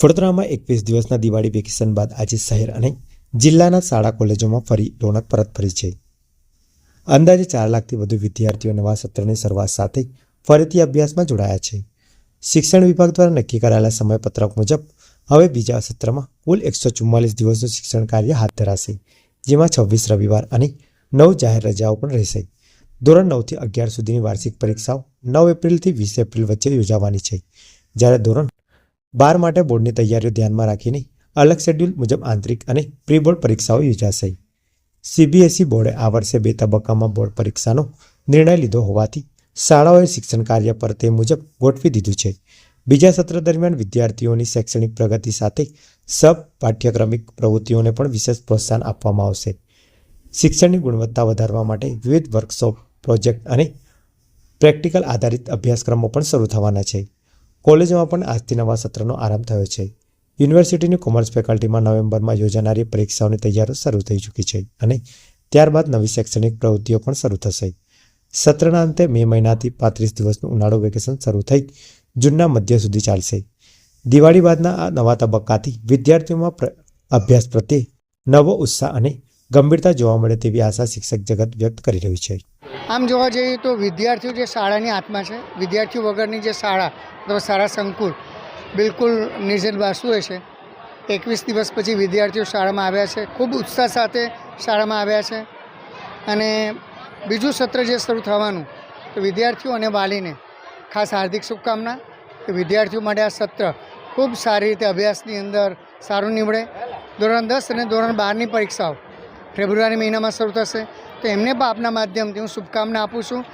વડોદરામાં એકવીસ દિવસના દિવાળી વેકેશન બાદ આજે શહેર અને જિલ્લાના શાળા કોલેજોમાં ફરી રોનક પરત ફરી છે. અંદાજે ચાર લાખથી વધુ વિદ્યાર્થીઓ નવા સત્રની શરૂઆત સાથે ફરીથી અભ્યાસમાં જોડાયા છે. શિક્ષણ વિભાગ દ્વારા નક્કી કરાયેલા સમયપત્રક મુજબ હવે બીજા સત્રમાં કુલ એકસો ચુમ્માલીસ દિવસનું શિક્ષણ કાર્ય હાથ ધરાશે, જેમાં છવ્વીસ રવિવાર અને નવ જાહેર રજાઓ પણ રહેશે. ધોરણ નવથી અગિયાર સુધીની વાર્ષિક પરીક્ષાઓ નવ એપ્રિલથી વીસ એપ્રિલ વચ્ચે યોજાવાની છે. જ્યારે ધોરણ બાર માટે બોર્ડની તૈયારીઓ ધ્યાનમાં રાખીને અલગ શેડ્યુલ મુજબ આંતરિક અને પ્રી બોર્ડ પરીક્ષાઓ યોજાશે. સીબીએસઈ બોર્ડે આ વર્ષે બે તબક્કામાં બોર્ડ પરીક્ષાનો નિર્ણય લીધો હોવાથી શાળાઓએ શિક્ષણ કાર્ય પર તે મુજબ ગોઠવી દીધું છે. બીજા સત્ર દરમિયાન વિદ્યાર્થીઓની શૈક્ષણિક પ્રગતિ સાથે સબ પાઠ્યક્રમિક પ્રવૃત્તિઓને પણ વિશેષ પ્રોત્સાહન આપવામાં આવશે. શિક્ષણની ગુણવત્તા વધારવા માટે વિવિધ વર્કશોપ, પ્રોજેક્ટ અને પ્રેક્ટિકલ આધારિત અભ્યાસક્રમો પણ શરૂ થવાના છે. કોલેજોમાં પણ આજથી નવા સત્રનો આરંભ થયો છે. યુનિવર્સિટીની કોમર્સ ફેકલ્ટીમાં નવેમ્બરમાં યોજાનારી પરીક્ષાઓની તૈયારીઓ શરૂ થઈ ચૂકી છે અને ત્યારબાદ નવી શૈક્ષણિક પ્રવૃત્તિઓ પણ શરૂ થશે. સત્રના અંતે મે મહિનાથી પાંત્રીસ દિવસનું ઉનાળુ વેકેશન શરૂ થઈ જૂનના મધ્ય સુધી ચાલશે. દિવાળી બાદના આ નવા તબક્કાથી વિદ્યાર્થીઓમાં અભ્યાસ પ્રત્યે નવો ઉત્સાહ અને ગંભીરતા જોવા મળે તેવી આશા શિક્ષક જગત વ્યક્ત કરી રહ્યું છે. આમ જોવા જઈએ તો વિદ્યાર્થીઓ જે શાળાની આત્મા છે, વિદ્યાર્થીઓ વગરની જે શાળા અથવા સારા સંકુલ બિલકુલ નિર્જન હોય છે. એકવીસ દિવસ પછી વિદ્યાર્થીઓ શાળામાં આવ્યા છે. ખૂબ ઉત્સાહ સાથે શાળામાં આવ્યા છે. અને બીજું સત્ર જે શરૂ થવાનું તો વિદ્યાર્થીઓ અને વાલીને ખાસ હાર્દિક શુભકામના કે વિદ્યાર્થીઓ માટે આ સત્ર ખૂબ સારી રીતે અભ્યાસની અંદર સારું નીવડે. ધોરણ દસ અને ધોરણ બારની પરીક્ષાઓ ફેબ્રુઆરી મહિનામાં શરૂ થશે. તો એમને પણ આપના માધ્યમથી હું શુભકામના આપું છું.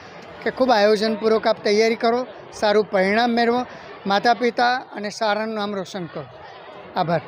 કે ખૂબ આયોજનપૂર્વક આપ તૈયારી કરો, સારું પરિણામ મેળવો. માતા પિતા અને સારાનું નામ રોશન કરો. આભાર.